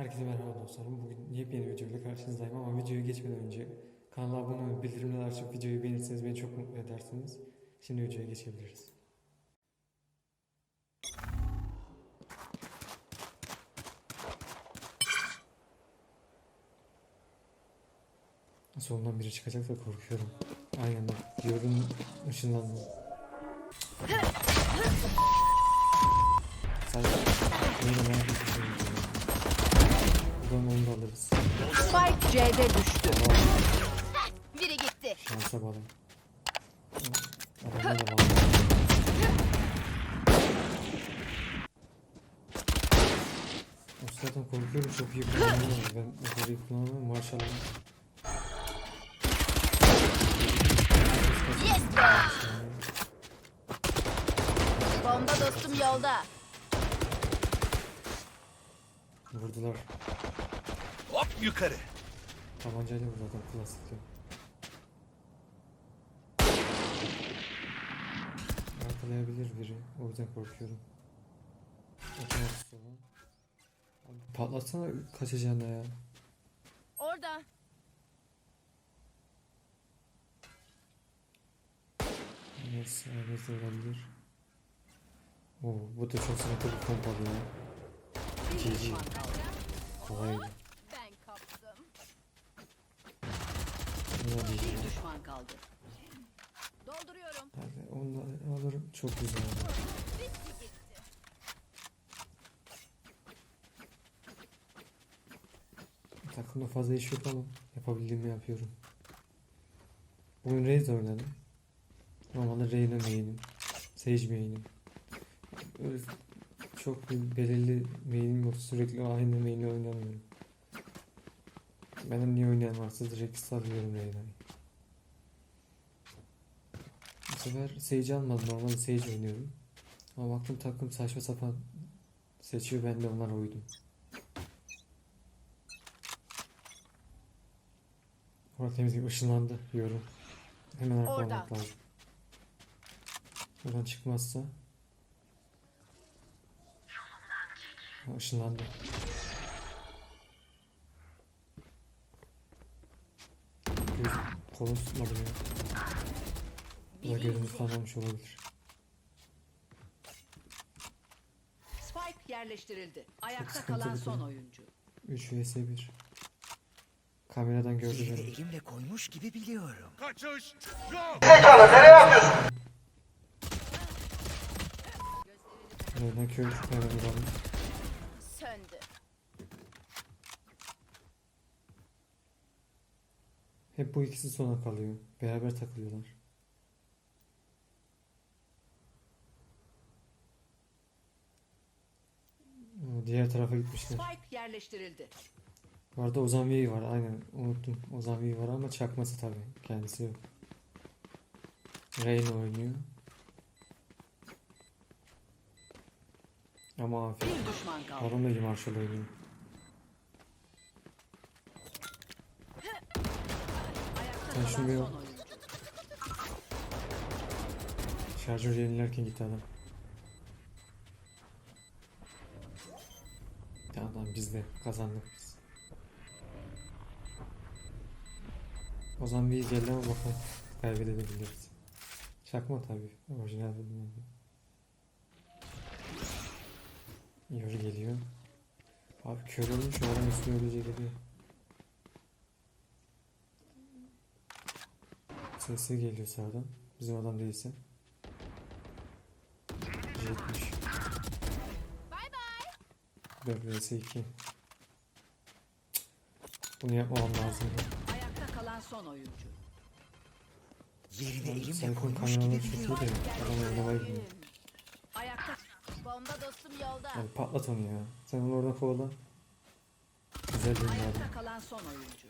Herkese merhaba dostlarım. Bugün yepyeni bir videoyla karşınızdayım ama videoya geçmeden önce kanala abone olup bildirimleri açıp videoyu beğenirseniz beni çok mutlu edersiniz. Şimdi videoya geçebiliriz. Solundan biri çıkacak da korkuyorum. Aynen bak. Gördüm ışınlandı. Sadece neyle merak etmişim. Buradan onu da alırız. Spike C'de düştü. Biri gitti. şansa bağlı. Adamlar da bağlı. O zaten korkuyorum çok iyi kullanamıyorum. Ben o kadar iyi kullanamıyorum maşallah. Yes! Bomba dostum yolda. Vurdular. Hop yukarı. Tabancayla vurdu adam. Arkalayabilir biri. O yüzden korkuyorum. Otomatik olan. Patlatsana kaçacağına ya. Orada. Neyse ailesi olabilir. Oo, bu da çok sıkıntı bir pompalı ya. GG. Kolaydı. Ben kaptım. Bir düşman kaldı. Dolduruyorum. Hadi onu da alırım. Çok güzel. Bitti gitti. Takımda fazla iş yok ama yapabildiğimi yapıyorum. Bugün Raze oynadım. Normalde Reyna main'im. Sage main'im. Öyle çok belirli main'im yok. Sürekli aynı main'i oynamıyorum. Benim niye oynayan varsa direkt salıyorum Reyna'yı. Bu sefer Sage almadım. Normalde Sage oynuyorum. Ama baktım takım saçma sapan seçiyor. Ben de onlara uydum. Orada temizlik ışınlandı diyorum. Hemen arkalamak Orada. lazım. Buradan çıkmazsa. Ha, ışınlandı. Göz, kolum tutmadı ya. Ya da gözümüz kanalmış olabilir. Spike yerleştirildi. Ayakta kalan bir son durum. oyuncu. 3 vs 1. Kameradan gördü beni. elimle koymuş gibi biliyorum. Kaçış yok. Nereden kör hemen vuralım. Söndü. Hep bu ikisi sona kalıyor. Beraber takılıyorlar. Diğer tarafa gitmişler. Spike yerleştirildi. Bu arada Ozan Vey var aynen unuttum. Ozan Vey var ama çakması tabii. Kendisi yok. Reyna oynuyor. Ama afiyet. Bir düşman kaldı. Baron da iyi Marshall oynuyor. Ayakta Ben şunu bir- yenilerken gitti adam. Tamam tamam biz de kazandık biz. Ozan Vey geldi ama bakalım kaybedebiliriz. Çakma tabii. Orijinal bilmem. Yürü geliyor. Abi kör olmuş adam üstüne öylece geliyor. Sesi geliyor sağdan. Bizim adam değilse. Jetmiş. Bay bay. 4 vs 2. Bunu yapmamam lazımdı. Ayakta kalan son oyuncu. Yerini elimle koymuş gibi biliyorum. adam oynamayı bilmiyor. Ayakta Bomba dostum yolda. Yani patlat onu ya. Sen onu oradan kovala. Güzel bir adam. ayakta kalan son oyuncu.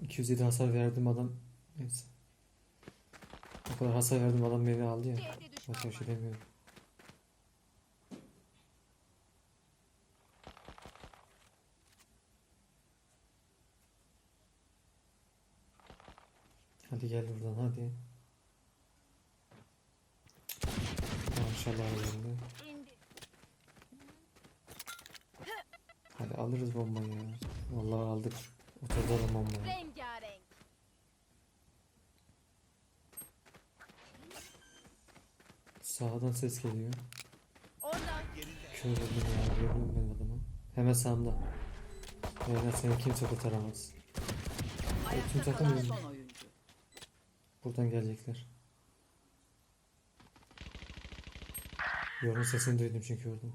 207 hasar verdim adam. Neyse. O kadar hasar verdim adam beni aldı ya. Başka bir şey demiyorum. Hadi gel buradan hadi. Maşallah yerinde. Hadi alırız bombayı ya. Vallahi aldık. Oturdalım bombayı. Sağdan ses geliyor. Kör oldum ya. Gördüm ben adamı. Hemen sağımda. Yani seni kimse kurtaramaz. Ayakta takım oyuncu. Buradan gelecekler. Yorun sesini duydum çünkü oradan.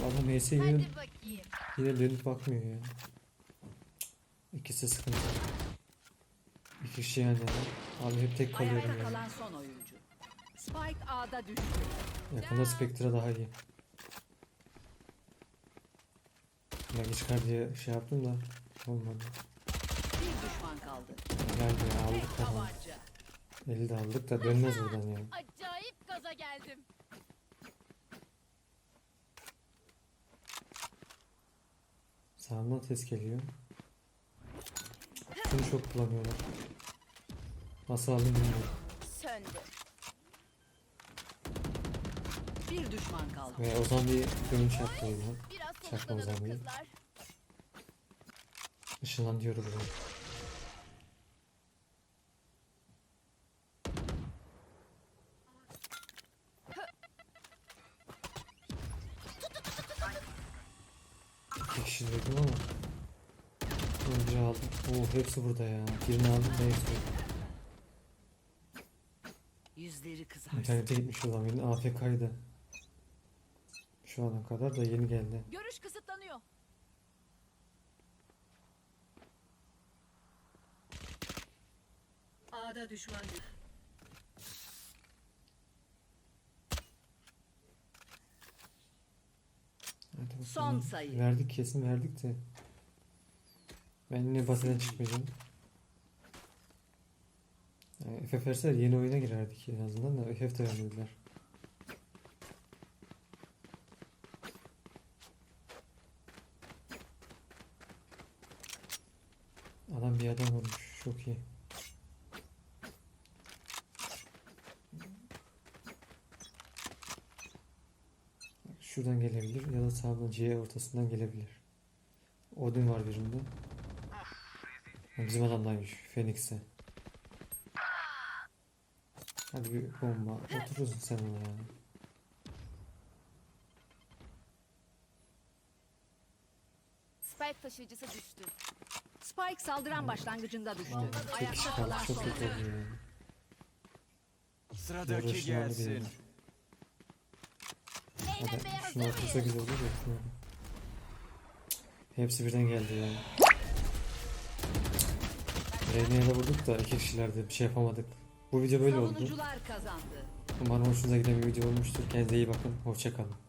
Ya Adam neyse yine, yine dönüp bakmıyor ya. İkisi sıkıntı. İki kişi yani. Abi hep tek kalıyorum ya. oyuncu. Spike A'da düştü. Yakında Spectre daha iyi. Ben çıkar diye şey yaptım da olmadı. Bir düşman kaldı. Geldi ya aldık tabanca. Eli de aldık da dönmez buradan ya. Acayip gaza geldim. Sağımdan ses geliyor. Bunu çok kullanıyorlar. Nasıl aldım bilmiyorum. Söndü. Bir düşman kaldı. Ve Ozan bir dönüş yaptı oyuna. Biraz Çakma soluklanalım zamanı. kızlar. Işınlan diyoruz bunu. İki kişi dedim ama biri aldım. Oo hepsi burada ya. Birini aldım da hepsi burada. Yüzleri kızarsın. İnternete gitmiş olan benim AFK'ydı. Şu ana kadar da yeni geldi. Görüş kısıtlanıyor. A'da düşman. Son sayı. Verdik kesin verdik de. Ben yine baseden çıkmayacağım. Yani FF verseler yeni oyuna girerdik en azından da FF de vermediler. Adam bir adam vurmuş. Çok iyi. Şuradan gelebilir ya da sağdan C ortasından gelebilir. Odin var birinde. Bizim adamdaymış. Phoenix'e. Hadi bir bomba. Oturursun sen ona ya. Spike taşıyıcısı düştü. Spike saldıran başlangıcında düştü. Ayakta kalan Çok son kötü oldu ya. Sıradaki gelsin. benim. Eğlenmeye hazır şunu güzel olur şunu- Hepsi birden geldi ya. Reyna'ya da vurduk da iki kişilerdi. Bir şey yapamadık. Bu video böyle oldu. Savunucular kazandı. Umarım hoşunuza giden bir video olmuştur. Kendinize iyi bakın. Hoşçakalın.